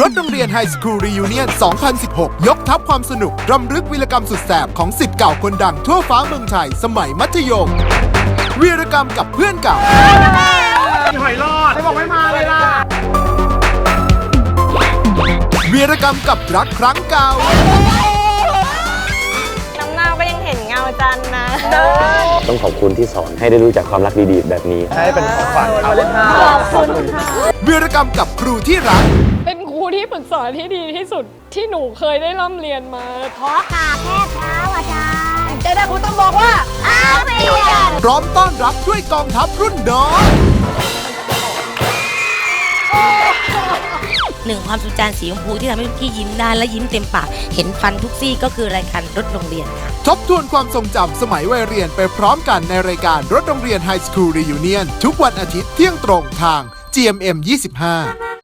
รถโรงเรียนไฮสคูลรี u เนียน 2016 ยกทัพความสนุก รำลึกวีรกรรมสุดแสบของสิทธิ์เก่าคนดังทั่วฟ้าเมืองไทย สมัยมัธยม วีรกรรมกับเพื่อนเก่า หอยรอดไม่บอกไม่มาเลยล่ะ วีรกรรมกับรักครั้งเก่า น้ำหน้าก็ยังเห็นเงาจันทร์นะ ต้องขอบคุณที่สอนให้ได้รู้จักความรักดีๆ แบบนี้ ให้เป็นของขวัญครับขอบคุณค่ะวีรกรรมกับครูที่รักเป็นครู ที่ปรึกษาที่ดีที่สุดที่หนูเคยได้ร่ำเรียนมา ขอกราบแทบเท้าอาจารย์จะได้คุณต้องบอกว่าอาเซียนพร้อมต้อนรับด้วยกองทัพรุ่นน้องหนึ่งความสุขใจสีชมพูที่ทำให้พี่ยิ้มได้และยิ้มเต็มปาก เห็นฟันทุกซี่ก็คือรายการรถโรงเรียนค่ะ ทบทวนความทรงจำสมัยวัยเรียนไปพร้อมกันในรายการรถโรงเรียนไฮสคูลรี u เนียนทุกวันอาทิตย์เที่ยงตรงทาง GMM 25